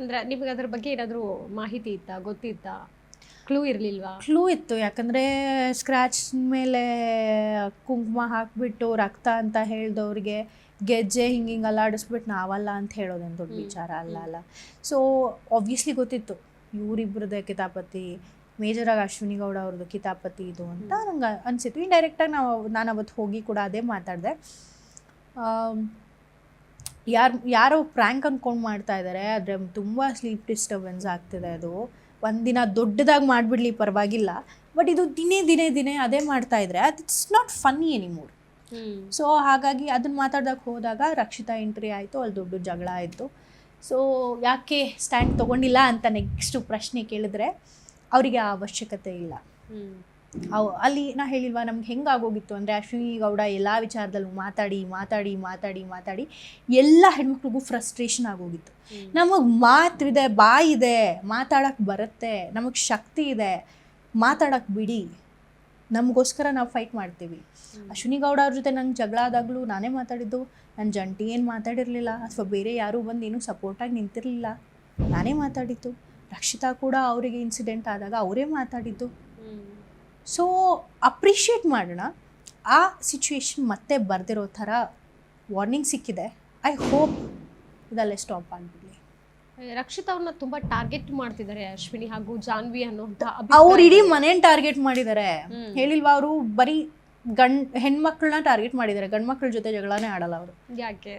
ಅಂದ್ರೆ ನಿಮ್ಗೆ ಅದ್ರ ಬಗ್ಗೆ ಏನಾದರೂ ಮಾಹಿತಿ ಇತ್ತಾ ಗೊತ್ತಿತ್ತಾ? ಕ್ಲೂ ಇರಲಿಲ್ವಾ? ಕ್ಲೂ ಇತ್ತು ಯಾಕಂದರೆ ಸ್ಕ್ರ್ಯಾಚ್ ಮೇಲೆ ಕುಂಕುಮ ಹಾಕಿಬಿಟ್ಟು ರಕ್ತ ಅಂತ ಹೇಳ್ದವ್ರಿಗೆ ಗೆಜ್ಜೆ ಹಿಂಗೆ ಹಿಂಗೆ ಅಲ್ಲಾಡಿಸ್ಬಿಟ್ಟು ನಾವಲ್ಲ ಅಂತ ಹೇಳೋದೇನು ದೊಡ್ಡ ವಿಚಾರ ಅಲ್ಲ ಅಲ್ಲ. ಸೊ ಆಬ್ವಿಯಸ್ಲಿ ಗೊತ್ತಿತ್ತು ಇವರಿಬ್ಬರದ ಕಿತಾಪತಿ ಮೇಜರಾಗಿ ಅಶ್ವಿನಿ ಗೌಡ ಅವ್ರದ್ದು ಕಿತಾಪತಿ ಇದು ಅಂತ ನಂಗೆ ಅನಿಸಿತ್ತು. ಡೈರೆಕ್ಟಾಗಿ ನಾವು ನಾನು ಅವತ್ತು ಹೋಗಿ ಕೂಡ ಅದೇ ಮಾತಾಡಿದೆ. ಯಾರು ಯಾರೋ ಪ್ರ್ಯಾಂಕ್ ಅಂದ್ಕೊಂಡು ಮಾಡ್ತಾ ಇದ್ದಾರೆ ಆದರೆ ತುಂಬ ಸ್ಲೀಪ್ ಡಿಸ್ಟರ್ಬೆನ್ಸ್ ಆಗ್ತಿದೆ ಅದು. ಒಂದಿನ ದೊಡ್ಡದಾಗಿ ಮಾಡಿಬಿಡ್ಲಿ ಪರವಾಗಿಲ್ಲ. ಬಟ್ ಇದು ದಿನೇ ದಿನೇ ದಿನೇ ಅದೇ ಮಾಡ್ತಾ ಇದ್ರೆ ಅದು it's not funny anymore so ಹಾಗಾಗಿ ಅದನ್ನ ಮಾತಾಡ್ದಾಗ ಹೋದಾಗ ರಕ್ಷಿತಾ ಎಂಟ್ರಿ ಆಯಿತು ಅಲ್ಲಿ ದೊಡ್ಡ ಜಗಳ ಆಯಿತು. ಸೊ ಯಾಕೆ ಸ್ಟ್ಯಾಂಡ್ ತೊಗೊಂಡಿಲ್ಲ ಅಂತ ನೆಕ್ಸ್ಟು ಪ್ರಶ್ನೆ ಕೇಳಿದ್ರೆ ಅವರಿಗೆ ಆ ಅವಶ್ಯಕತೆ ಇಲ್ಲ. ಅವು ಅಲ್ಲಿ ನಾ ಹೇಳಿಲ್ವಾ ನಮ್ಗೆ ಹೆಂಗಾಗೋಗಿತ್ತು ಅಂದರೆ ಅಶ್ವಿನಿ ಗೌಡ ಎಲ್ಲ ವಿಚಾರದಲ್ಲೂ ಮಾತಾಡಿ ಮಾತಾಡಿ ಮಾತಾಡಿ ಮಾತಾಡಿ ಎಲ್ಲ ಹೆಣ್ಮಕ್ಳಿಗೂ ಫ್ರಸ್ಟ್ರೇಷನ್ ಆಗೋಗಿತ್ತು. ನಮಗೆ ಮಾತಿದೆ ಬಾಯಿದೆ ಮಾತಾಡೋಕ್ಕೆ ಬರುತ್ತೆ ನಮಗೆ ಶಕ್ತಿ ಇದೆ ಮಾತಾಡೋಕ್ಕೆ ಬಿಡಿ. ನಮಗೋಸ್ಕರ ನಾವು ಫೈಟ್ ಮಾಡ್ತೀವಿ. ಅಶ್ವಿನಿ ಗೌಡ ಅವ್ರ ಜೊತೆ ನಂಗೆ ಜಗಳ ಆದಾಗಲೂ ನಾನೇ ಮಾತಾಡಿದ್ದು. ನನ್ನ ಜಂಟಿ ಏನು ಮಾತಾಡಿರಲಿಲ್ಲ ಅಥವಾ ಬೇರೆ ಯಾರೂ ಬಂದು ಏನೂ ಸಪೋರ್ಟಾಗಿ ನಿಂತಿರಲಿಲ್ಲ. ನಾನೇ ಮಾತಾಡಿದ್ದು. ರಕ್ಷಿತಾ ಕೂಡ ಅವರಿಗೆ ಇನ್ಸಿಡೆಂಟ್ ಆದಾಗ ಅವರೇ ಮಾತಾಡಿದ್ದು. ಸೊ ಅಪ್ರಿಷಿಯೇಟ್ ಮಾಡೋಣ. ಆ ಸಿಚುವೇಶನ್ ಮತ್ತೆ ಬರ್ದಿರೋ ಥರ ವಾರ್ನಿಂಗ್ ಸಿಕ್ಕಿದೆ. ಐ ಹೋಪ್ ಇದಲ್ಲೇ ಸ್ಟಾಪ್ ಆಗಿಬಿಡಲಿ. ರಕ್ಷಿತ್ ಅವ್ರನ್ನ ತುಂಬಾ ಟಾರ್ಗೆಟ್ ಮಾಡ್ತಿದ್ದಾರೆ ಅಶ್ವಿನಿ ಹಾಗೂ ಜಾನ್ವಿ ಅನ್ನೋಂತ ಅವ್ರು ಇಡೀ ಮನೇನ್ ಟಾರ್ಗೆಟ್ ಮಾಡಿದ್ದಾರೆ. ಹೇಳಿಲ್ವಾ ಅವರು? ಬರೀ ಗಂಡ್ ಹೆಣ್ಮಕ್ಳನ್ನ ಟಾರ್ಗೆಟ್ ಮಾಡಿದ್ದಾರೆ. ಗಂಡ್ ಮಕ್ಳ ಜೊತೆ ಜಗಳನೇ ಆಡಲ್ಲ ಅವರು. ಯಾಕೆ?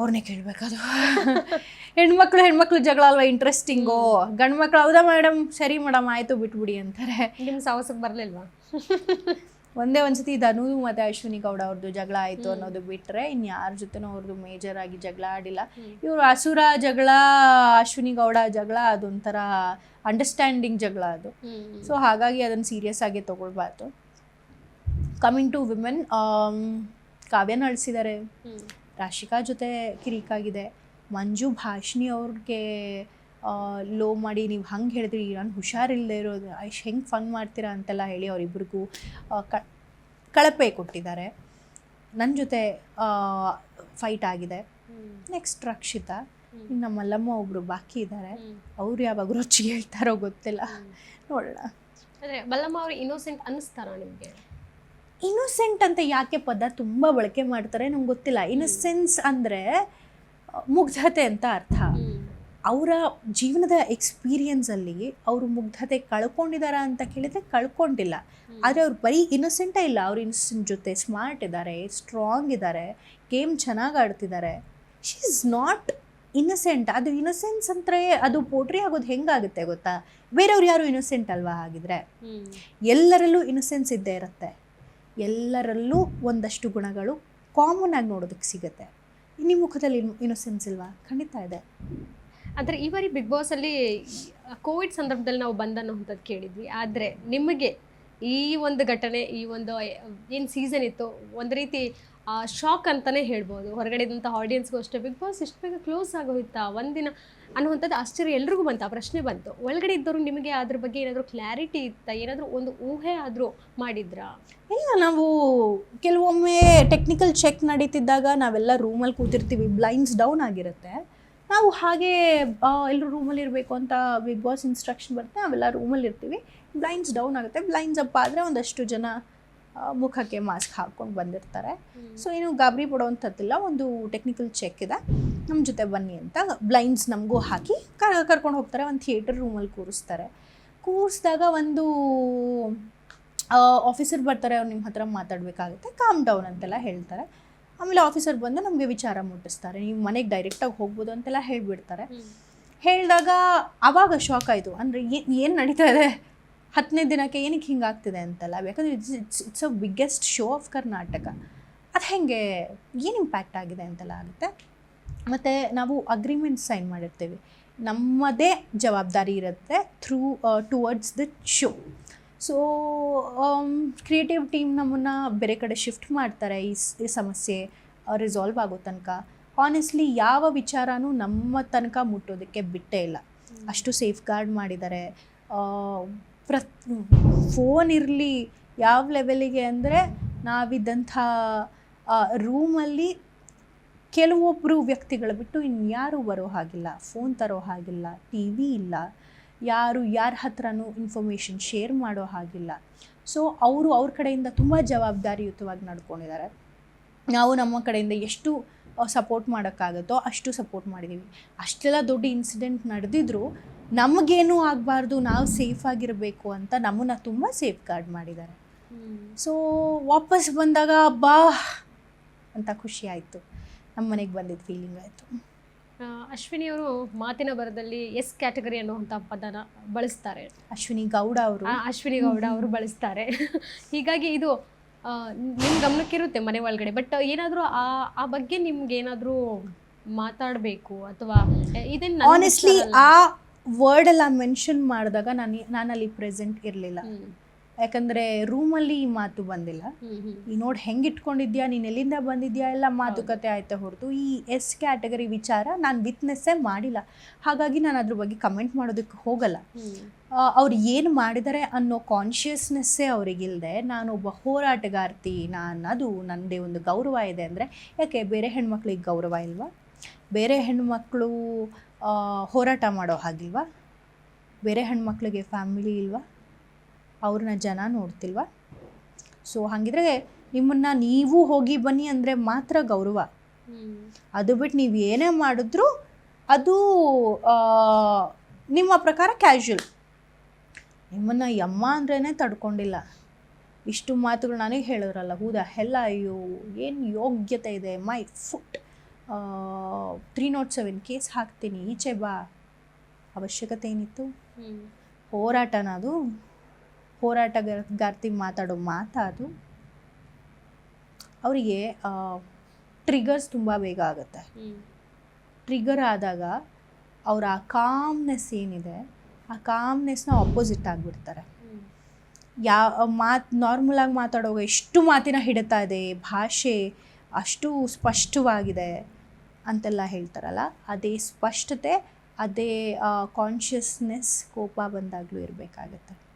ಅವ್ರನ್ನೇ ಕೇಳಬೇಕದು ಹೆಣ್ಮಕ್ಳು ಹೆಣ್ಮಕ್ಳು ಜಗಳ ಅಲ್ವಾ? ಇಂಟ್ರೆಸ್ಟಿಂಗು ಗಂಡು ಮಕ್ಳು ಹೌದಾ ಮೇಡಮ್ ಸರಿ ಮೇಡಮ್ ಆಯಿತು ಬಿಟ್ಬಿಡಿ ಅಂತಾರೆ. ನಿಮ್ಮ ಸಾಹಸಕ್ಕೆ ಬರ್ಲಿಲ್ವಾ? ಒಂದೇ ಒಂದ್ಸತಿ ಧನು ಮತ್ತೆ ಅಶ್ವಿನಿ ಗೌಡ ಅವ್ರದ್ದು ಜಗಳ ಆಯಿತು ಅನ್ನೋದು ಬಿಟ್ಟರೆ ಇನ್ಯಾರ ಜೊತೆನೂ ಅವ್ರದ್ದು ಮೇಜರ್ ಆಗಿ ಜಗಳ ಆಡಿಲ್ಲ. ಇವರು ಅಸುರ ಜಗಳ ಅಶ್ವಿನಿ ಗೌಡ ಜಗಳ ಅದೊಂಥರ ಅಂಡರ್ಸ್ಟ್ಯಾಂಡಿಂಗ್ ಜಗಳ ಅದು. ಸೊ ಹಾಗಾಗಿ ಅದನ್ನು ಸೀರಿಯಸ್ ಆಗಿ ತಗೊಳ್ಬಾರ್ದು. ಕಮಿಂಗ್ ಟು ವಿಮೆನ್ ಕಾವ್ಯನ ಅಳಿಸಿದ್ದಾರೆ ಹ್ಮ್. ರಾಶಿಕಾ ಜೊತೆ ಕಿರಿಕಾಗಿದೆ. ಮಂಜು ಭಾಷಿಣಿ ಅವ್ರಿಗೆ ಲೋ ಮಾಡಿ ನೀವು ಹಂಗೆ ಹೇಳಿದ್ರಿ ನಾನು ಹುಷಾರಿಲ್ಲದೆ ಇರೋದು ಐಶ್ ಹೆಂಗೆ ಫನ್ ಮಾಡ್ತೀರಾ ಅಂತೆಲ್ಲ ಹೇಳಿ ಅವರಿಬ್ರಿಗೂ ಕ ಕಳಪೆ ಕೊಟ್ಟಿದ್ದಾರೆ. ನನ್ನ ಜೊತೆ ಫೈಟ್ ಆಗಿದೆ. ನೆಕ್ಸ್ಟ್ ರಕ್ಷಿತಾ ಇನ್ನು ನಮ್ಮ ಮಲ್ಲಮ್ಮ ಒಬ್ಬರು ಬಾಕಿ ಇದ್ದಾರೆ. ಅವ್ರು ಯಾವಾಗ ರುಚಿ ಹೇಳ್ತಾರೋ ಗೊತ್ತಿಲ್ಲ. ನೋಡೋಣ. ಅಂದ್ರೆ ಮಲ್ಲಮ್ಮ ಅವ್ರು ಇನ್ನೋಸೆಂಟ್ ಅನ್ನಿಸ್ತಾರ ನಿಮ್ಗೆ? ಇನ್ನೋಸೆಂಟ್ ಅಂತ ಯಾಕೆ ಪದ ತುಂಬ ಬಳಕೆ ಮಾಡ್ತಾರೆ ನಂಗೆ ಗೊತ್ತಿಲ್ಲ. ಇನ್ನೊಸೆನ್ಸ್ ಅಂದರೆ ಮುಗ್ಧತೆ ಅಂತ ಅರ್ಥ. ಅವರ ಜೀವನದ ಎಕ್ಸ್ಪೀರಿಯನ್ಸಲ್ಲಿ ಅವರು ಮುಗ್ಧತೆ ಕಳ್ಕೊಂಡಿದಾರ ಅಂತ ಕೇಳಿದ್ರೆ ಕಳ್ಕೊಂಡಿಲ್ಲ. ಆದರೆ ಅವ್ರು ಬರೀ ಇನ್ನೊಸೆಂಟೇ ಇಲ್ಲ ಅವ್ರು ಇನ್ನೊಸೆಂಟ್ ಜೊತೆ ಸ್ಮಾರ್ಟ್ ಇದ್ದಾರೆ ಸ್ಟ್ರಾಂಗ್ ಇದ್ದಾರೆ ಗೇಮ್ ಚೆನ್ನಾಗಿ ಆಡ್ತಿದ್ದಾರೆ ಶಿ ಇಸ್ ನಾಟ್ ಇನ್ನೊಸೆಂಟ್ ಅದು ಇನ್ನೊಸೆನ್ಸ್ ಅಂದ್ರೆ ಅದು ಪೋಟ್ರಿ ಆಗೋದು ಹೆಂಗಾಗುತ್ತೆ ಗೊತ್ತಾ? ಬೇರೆಯವ್ರು ಯಾರು ಇನ್ನೊಸೆಂಟ್ ಅಲ್ವಾ ಹಾಗಿದ್ರೆ? ಎಲ್ಲರಲ್ಲೂ ಇನ್ನೊಸೆನ್ಸ್ ಇದ್ದೇ ಇರುತ್ತೆ. ಎಲ್ಲರಲ್ಲೂ ಒಂದಷ್ಟು ಗುಣಗಳು ಕಾಮನ್ ಆಗಿ ನೋಡೋದಕ್ಕೆ ಸಿಗುತ್ತೆ. ನಿಮ್ಮ ಮುಖದಲ್ಲಿ ಇನ್ನೊಸೆನ್ಸ್ ಇಲ್ವಾ? ಖಂಡಿತ ಇದೆ. ಆದರೆ ಈ ಬಾರಿ ಬಿಗ್ ಬಾಸ್ ಅಲ್ಲಿ ಕೋವಿಡ್ ಸಂದರ್ಭದಲ್ಲಿ ನಾವು ಬಂದನ್ನುವಂಥದ್ದು ಕೇಳಿದ್ವಿ. ಆದರೆ ನಿಮಗೆ ಈ ಒಂದು ಘಟನೆ, ಈ ಒಂದು, ಏನು ಸೀಸನ್ ಇತ್ತು, ಒಂದು ರೀತಿ ಶಾಕ್ ಅಂತಾನೆ ಹೇಳ್ಬೋದು. ಹೊರಗಡೆ ಇದ್ದಂಥ ಆಡಿಯನ್ಸ್ಗೂ ಅಷ್ಟೇ. ಬಿಗ್ ಬಾಸ್ ಇಷ್ಟು ಬೇಗ ಕ್ಲೋಸ್ ಆಗೋಯ್ತಾ? ಒಂದಿನ ಅನ್ನುವಂಥದ್ದು ಆಶ್ಚರ್ಯ ಎಲ್ರಿಗೂ ಬಂತು. ಆ ಪ್ರಶ್ನೆ ಬಂತು. ಒಳಗಡೆ ಇದ್ದವರು ನಿಮಗೆ ಅದ್ರ ಬಗ್ಗೆ ಏನಾದರೂ ಕ್ಲಾರಿಟಿ ಇತ್ತಾ? ಏನಾದರೂ ಒಂದು ಊಹೆ ಆದರೂ ಮಾಡಿದ್ರಾ? ಇಲ್ಲ, ನಾವು ಕೆಲವೊಮ್ಮೆ ಟೆಕ್ನಿಕಲ್ ಚೆಕ್ ನಡೀತಿದ್ದಾಗ ನಾವೆಲ್ಲ ರೂಮಲ್ಲಿ ಕೂತಿರ್ತೀವಿ. ಬ್ಲೈಂಡ್ಸ್ ಡೌನ್ ಆಗಿರುತ್ತೆ. ನಾವು ಹಾಗೆ ಎಲ್ಲರೂ ರೂಮಲ್ಲಿ ಇರಬೇಕು ಅಂತ ಬಿಗ್ ಬಾಸ್ ಇನ್ಸ್ಟ್ರಕ್ಷನ್ ಬರುತ್ತೆ. ನಾವೆಲ್ಲ ರೂಮಲ್ಲಿ ಇರ್ತೀವಿ. ಬ್ಲೈಂಡ್ಸ್ ಡೌನ್ ಆಗುತ್ತೆ. ಬ್ಲೈಂಡ್ಸ್ ಅಪ್ ಆದರೆ ಒಂದಷ್ಟು ಜನ ಮುಖಕ್ಕೆ ಮಾಸ್ಕ್ ಹಾಕ್ಕೊಂಡು ಬಂದಿರ್ತಾರೆ. ಸೊ ಏನು ಗಾಬರಿ ಪಡೋವಂಥದ್ದಿಲ್ಲ ಒಂದು ಟೆಕ್ನಿಕಲ್ ಚೆಕ್ ಇದೆ. ನಮ್ಮ ಜೊತೆ ಬನ್ನಿ ಅಂತ ಬ್ಲೈಂಡ್ಸ್ ನಮಗೂ ಹಾಕಿ ಕರ್ಕೊಂಡು ಹೋಗ್ತಾರೆ ಒಂದು ಥಿಯೇಟರ್ ರೂಮಲ್ಲಿ ಕೂರಿಸ್ತಾರೆ. ಕೂರಿಸಿದಾಗ ಒಂದು ಆಫೀಸರ್ ಬರ್ತಾರೆ ಅವ್ರು ನಿಮ್ಮ ಹತ್ರ ಮಾತಾಡಬೇಕಾಗುತ್ತೆ ಕಾಮ್ ಡೌನ್ ಅಂತೆಲ್ಲ ಹೇಳ್ತಾರೆ. ಆಮೇಲೆ ಆಫೀಸರ್ ಬಂದು ನಮಗೆ ವಿಚಾರ ಮುಟ್ಟಿಸ್ತಾರೆ. ನೀವು ಮನೆಗೆ ಡೈರೆಕ್ಟಾಗಿ ಹೋಗ್ಬೋದು ಅಂತೆಲ್ಲ ಹೇಳಿಬಿಡ್ತಾರೆ. ಹೇಳಿದಾಗ ಆವಾಗ ಶಾಕ್ ಆಯಿತು. ಅಂದರೆ ಏನು ಏನು ನಡೀತಾ ಇದೆ? ಹತ್ತನೇ ದಿನಕ್ಕೆ ಏನಕ್ಕೆ ಹಿಂಗಾಗ್ತಿದೆ ಅಂತಲ್ಲ? ಯಾಕಂದರೆ it's it's it's a biggest show of Karnataka ಅದು ಹೆಂಗೆ, ಏನು ಇಂಪ್ಯಾಕ್ಟ್ ಆಗಿದೆ ಅಂತೆಲ್ಲ ಆಗುತ್ತೆ? ಮತ್ತು ನಾವು ಅಗ್ರಿಮೆಂಟ್ ಸೈನ್ ಮಾಡಿರ್ತೀವಿ. ನಮ್ಮದೇ ಜವಾಬ್ದಾರಿ ಇರುತ್ತೆ through towards the show so creative team ನಮ್ಮನ್ನು ಬೇರೆ ಕಡೆ ಶಿಫ್ಟ್ ಮಾಡ್ತಾರೆ ಈ ಈ ಸಮಸ್ಯೆ ರಿಸಾಲ್ವ್ ಆಗೋ ತನಕ. ಆನೆಸ್ಟ್ಲಿ ಯಾವ ವಿಚಾರನೂ ನಮ್ಮ ತನಕ ಮುಟ್ಟೋದಕ್ಕೆ ಬಿಟ್ಟೇ ಇಲ್ಲ. ಅಷ್ಟು ಸೇಫ್ ಗಾರ್ಡ್ ಮಾಡಿದ್ದಾರೆ ಪ್ರತ್ ಫೋನ್ ಇರಲಿ ಯಾವ ಲೆವೆಲಿಗೆ ಅಂದರೆ ನಾವಿದ್ದಂಥ ರೂಮಲ್ಲಿ ಕೆಲವೊಬ್ಬರು ವ್ಯಕ್ತಿಗಳು ಬಿಟ್ಟು ಇನ್ಯಾರು ಬರೋ ಹಾಗಿಲ್ಲ. ಫೋನ್ ತರೋ ಹಾಗಿಲ್ಲ ಟಿ ವಿ ಇಲ್ಲ. ಯಾರು, ಯಾರ ಹತ್ರನೂ ಇನ್ಫಾರ್ಮೇಷನ್ ಶೇರ್ ಮಾಡೋ ಹಾಗಿಲ್ಲ. ಸೊ ಅವರು ಅವ್ರ ಕಡೆಯಿಂದ ತುಂಬ ಜವಾಬ್ದಾರಿಯುತವಾಗಿ ನಡ್ಕೊಂಡಿದ್ದಾರೆ. ನಾವು ನಮ್ಮ ಕಡೆಯಿಂದ ಎಷ್ಟು ಸಪೋರ್ಟ್ ಮಾಡೋಕ್ಕಾಗುತ್ತೋ ಅಷ್ಟು ಸಪೋರ್ಟ್ ಮಾಡಿದ್ದೀವಿ ಅಷ್ಟೆಲ್ಲ ದೊಡ್ಡ ಇನ್ಸಿಡೆಂಟ್ ನಡೆದಿದ್ರು ನಮಗೇನೂ ಆಗಬಾರ್ದು ನಾವು ಸೇಫ್ ಆಗಿರಬೇಕು ಅಂತ ನಮ್ಮನ್ನು ತುಂಬ ಸೇಫ್ ಗಾರ್ಡ್ ಮಾಡಿದ್ದಾರೆ ಸೊ ವಾಪಸ್ ಬಂದಾಗ ಬಾ ಅಂತ ಖುಷಿ ಆಯಿತು. ನಮ್ಮ ಮನೆಗೆ ಬಂದಿದ್ದ ಫೀಲಿಂಗ್ ಆಯಿತು ಅಶ್ವಿನಿ ಅವರು ಮಾತಿನ ಬರದಲ್ಲಿ ಎಸ್ ಕ್ಯಾಟಗರಿ ಅನ್ನುವಂಥ ಪದನ ಬಳಸ್ತಾರೆ. ಅಶ್ವಿನಿ ಗೌಡ ಅವರು. ಅಶ್ವಿನಿ ಗೌಡ ಅವರು ಬಳಸ್ತಾರೆ. ಹೀಗಾಗಿ ಇದು ನಿಮ್ಮ ನಿಮ್ ಗಮನಕ್ಕಿರುತ್ತೆ ಮನೆ ಒಳಗಡೆ. ಬಟ್ ಏನಾದರೂ ಆ ಆ ಬಗ್ಗೆ ನಿಮ್ಗೆ ಏನಾದರೂ ಮಾತಾಡಬೇಕು ಅಥವಾ ಇದನ್ನ ಆನೆಸ್ಟ್ಲಿ ಆ ವರ್ಡ್ ಎಲ್ಲ ಮೆನ್ಷನ್ ಮಾಡಿದಾಗ ನಾನು ನಾನಲ್ಲಿ ಪ್ರೆಸೆಂಟ್ ಇರಲಿಲ್ಲ. ಯಾಕಂದ್ರೆ ರೂಮಲ್ಲಿ ಈ ಮಾತು ಬಂದಿಲ್ಲ. ಈ ನೋಡಿ ಹೆಂಗೆ ಇಟ್ಕೊಂಡಿದ್ಯಾ ನೀನು ಎಲ್ಲಿಂದ ಬಂದಿದ್ಯಾ ಎಲ್ಲ ಮಾತುಕತೆ ಆಯ್ತಾ ಹೊರತು. ಈ ಎಸ್ ಕ್ಯಾಟಗರಿ ವಿಚಾರ ನಾನು ವಿಟ್ನೆಸ್ಸೇ ಮಾಡಿಲ್ಲ. ಹಾಗಾಗಿ ನಾನು ಅದ್ರ ಬಗ್ಗೆ ಕಮೆಂಟ್ ಮಾಡೋದಕ್ಕೆ ಹೋಗಲ್ಲ. ಅವ್ರು ಏನು ಮಾಡಿದ್ದಾರೆ ಅನ್ನೋ ಕಾನ್ಷಿಯಸ್ನೆಸ್ಸೇ ಅವರಿಗಿಲ್ಲದೆ ನಾನೊಬ್ಬ ಹೋರಾಟಗಾರ್ತಿ ನಾನು ಅದು ನನ್ನದೇ ಒಂದು ಗೌರವ ಇದೆ ಅಂದರೆ ಯಾಕೆ ಬೇರೆ ಹೆಣ್ಮಕ್ಳಿಗೆ ಗೌರವ ಇಲ್ವಾ? ಬೇರೆ ಹೆಣ್ಮಕ್ಳು ಹೋರಾಟ ಮಾಡೋ ಹಾಗಿಲ್ವಾ? ಬೇರೆ ಹೆಣ್ಮಕ್ಳಿಗೆ ಫ್ಯಾಮಿಲಿ ಇಲ್ವಾ? ಅವ್ರನ್ನ ಜನ ನೋಡ್ತಿಲ್ವಾ? ಸೊ ಹಾಗಿದ್ರೆ ನಿಮ್ಮನ್ನು ನೀವು ಹೋಗಿ ಬನ್ನಿ ಅಂದರೆ ಮಾತ್ರ ಗೌರವ. ಅದು ಬಿಟ್ಟು ನೀವು ಏನೇ ಮಾಡಿದ್ರೂ ಅದು ನಿಮ್ಮ ಪ್ರಕಾರ ಕ್ಯಾಶುವಲ್ ನಿಮ್ಮನ್ನು ಯಮ್ಮ ಅಂದ್ರೇ ತಡ್ಕೊಂಡಿಲ್ಲ. ಇಷ್ಟು ಮಾತುಗಳು ನನಗೆ ಹೇಳಿದ್ರಲ್ಲ ಹೂದ? ಹೆಲ್ಲ ಅಯ್ಯೋ ಏನು ಯೋಗ್ಯತೆ ಇದೆ? My foot. Three not seven case ಹಾಕ್ತೀನಿ. ಈಚೆ ಬಾ. ಅವಶ್ಯಕತೆ ಏನಿತ್ತು. ಹೋರಾಟನ ಅದು ಹೋರಾಟಗಾರ್ತಿ ಮಾತಾಡೋ ಮಾತಾ ಅದು ಅವರಿಗೆ ಟ್ರಿಗರ್ಸ್ ತುಂಬ ಬೇಗ ಆಗುತ್ತೆ. ಟ್ರಿಗರ್ ಆದಾಗ ಅವರ ಆ ಕಾಮ್ನೆಸ್ ಏನಿದೆ ಆ ಕಾಮ್ನೆಸ್ನ ಆಪೋಸಿಟ್ ಆಗಿಬಿಡ್ತಾರೆ. ಯಾವ ಯಾ ಮಾತು ನಾರ್ಮಲಾಗಿ ಮಾತಾಡುವಾಗ ಎಷ್ಟು ಮಾತಿನ ಹಿಡಿತಾ ಇದೆ ಭಾಷೆ ಅಷ್ಟು ಸ್ಪಷ್ಟವಾಗಿದೆ. ಅಂತೆಲ್ಲ ಹೇಳ್ತಾರಲ್ಲ ಅದೇ ಸ್ಪಷ್ಟತೆ ಅದೇ ಕಾನ್ಷಿಯಸ್ನೆಸ್ ಕೋಪ ಬಂದಾಗಲೂ ಇರಬೇಕಾಗತ್ತೆ.